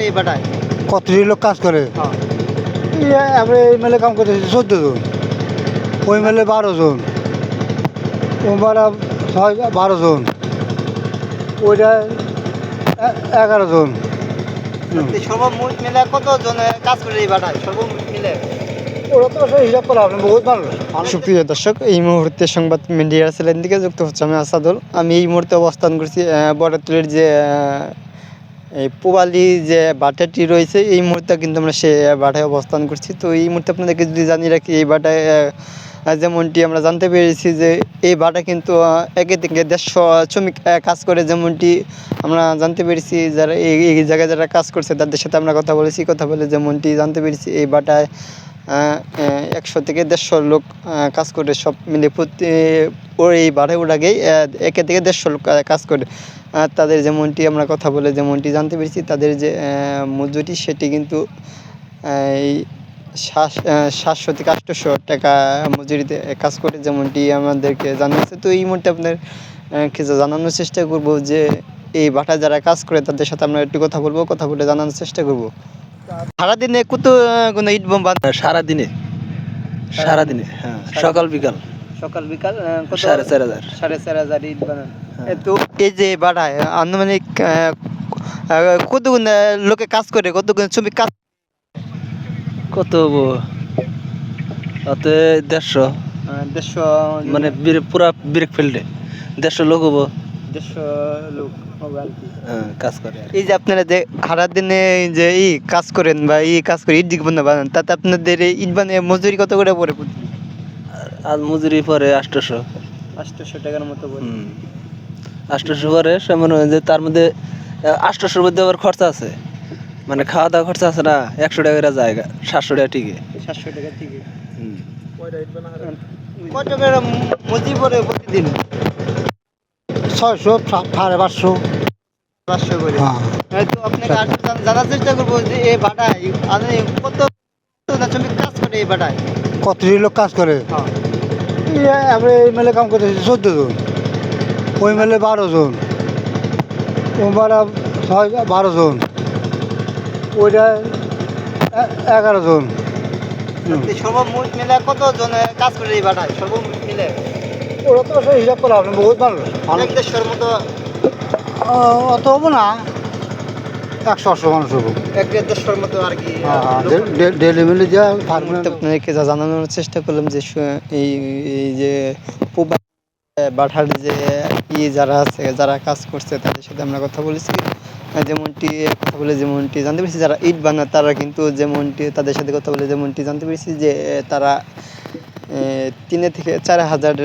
এই বাটায়। কতটি লোক কাজ করে? হ্যাঁ। এই আমরা এই মেলে কাম করতেছি চোদ্দ জন। ওই মেলে বারো জন। ও ছয় বারো জন। ওইটা এগারো জন। সর্বমোট মিলে কত জন কাজ করে এই বাটায়? সর্বমোট মিলে। সুপ্রিয় দর্শক এই মুহূর্তে সংবাদ মিডিয়ার চ্যানেল থেকে যুক্ত হচ্ছে আমি আসাদুল। আমি এই মুহূর্তে অবস্থান করছি বড়াতুলের যে আহ, এই পোয়ালি যে বাটাটি রয়েছে, এই মুহূর্তে কিন্তু আমরা সে বাটায় অবস্থান করছি। তো এই মুহূর্তে আপনাদেরকে যদি জানিয়ে রাখি, এই বাটায় যেমনটি আমরা জানতে পেরেছি যে, এই বাটা কিন্তু একে থেকে দেড়শো শ্রমিক কাজ করে। যেমনটি আমরা জানতে পেরেছি, যারা এই এই জায়গায় যারা কাজ করছে, তাদের সাথে আমরা কথা বলেছি। কথা বলে যেমনটি জানতে পেরেছি, এই বাটায় একশো থেকে দেড়শো লোক কাজ করে সব মিলে প্রতি বাড়ে ওড়াগেই একে থেকে দেড়শো লোক কাজ করে। আর তাদের যেমনটি আমরা কথা বলে যেমনটি জানতে পেরেছি, তাদের যে মজুরি সেটি কিন্তু এই সাত- সাতশো থেকে আটশো টাকা মজুরিতে কাজ করে যেমনটি আমাদেরকে জানিয়েছে। তো এই মুহূর্তে আপনার কিছু জানানোর চেষ্টা করব যে, এই বাটা যারা কাজ করে তাদের সাথে আমরা একটু কথা বলব, কথা বলে জানানোর চেষ্টা করব। সারাদিনে কত কোনো ইট বোম বাঁধ সারা দিনে সারা দিনে হ্যাঁ সকাল বিকাল। সকাল বিকাল কত? সাড়ে চার হাজার। সাড়ে চার হাজার ইট বানান। হ্যাঁ। তো এই যে বাড়ায় আনুমানিক কতগুণ লোকে কাজ করে কতগুণ শ্রমিক কাজ কত হব? অতে দেড়শো। দেড়শো মানে পুরা ব্রেক ফিল্ডে। দেড়শো লোক হব। দেড়শো লোক হ্যাঁ, কাজ করে এই যে আপনারা যে সারাদিনে যে ই কাজ করেন বা ই কাজ করে ইট দিক বানান তাতে আপনাদের ইট বানিয়ে মজুরি কত করে পড়ে আর- আর মজুরি পরে আটশোশো। আটশোশো টাকার মতো বলে হুম। আটশোশো পরে সে মনে হয় যে তার মধ্যে আটশোশোর মধ্যে আবার খরচা আছে। মানে খাওয়া দাওয়া খরচা আছে না একশো টাকা জায়গা সাতশো টাকা ঠিকই সাতশো টাকা হুম। কত টাকা মজুরি পড়ে প্রতিদিন? ছয়শো সাড়ে পাঁচশো। পাঁচশো করে। হ্যাঁ। আপনাকে আর জানার চেষ্টা করব যে এই আপনি কত শ্রমিক কাজ করে এই কতটি লোক কাজ করে? হ্যাঁ। এই আমরা এই মেলে কাম করতেছি চোদ্দ জন। ওই মেলে বারো জন। ছয় বারো জন। ওইটা এগারো জন। সর্বমোট মিলে কত জন কাজ করে এই বাটায়? সর্বমোট মিলে? ওরা তো আসলে হিসাব করা হবে বহুত মানুষ অনেক দেশের মতো অত হব না। একশো একশো মানুষ হব। এক দেড় দেশের মতো আর কি ডেলি মিলে যা ফার্মে আপনাদেরকে যা জানানোর চেষ্টা করলাম যে এই এই যে বাঠার যে ই যারা আছে যারা কাজ করছে তাদের সাথে আমরা কথা বলেছি। যেমনটি কথা বলে যেমনটি জানতে পেরেছি যারা ইট বানায় তারা কিন্তু যেমনটি তাদের সাথে কথা বলে যেমনটি জানতে পেরেছি যে তারা তিনে থেকে চার হাজার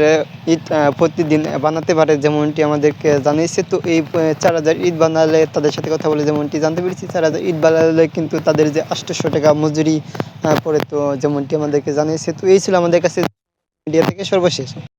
ইট প্রতিদিন বানাতে পারে যেমনটি আমাদেরকে জানিয়েছে। তো এই চার হাজার ইট বানালে তাদের সাথে কথা বলে যেমনটি জানতে পেরেছি। চার হাজার ইট বানালে কিন্তু তাদের যে আটশোশো টাকা মজুরি পড়ে তো যেমনটি আমাদেরকে জানিয়েছে। তো এই ছিল আমাদের কাছে। মিডিয়া থেকে সর্বশেষ।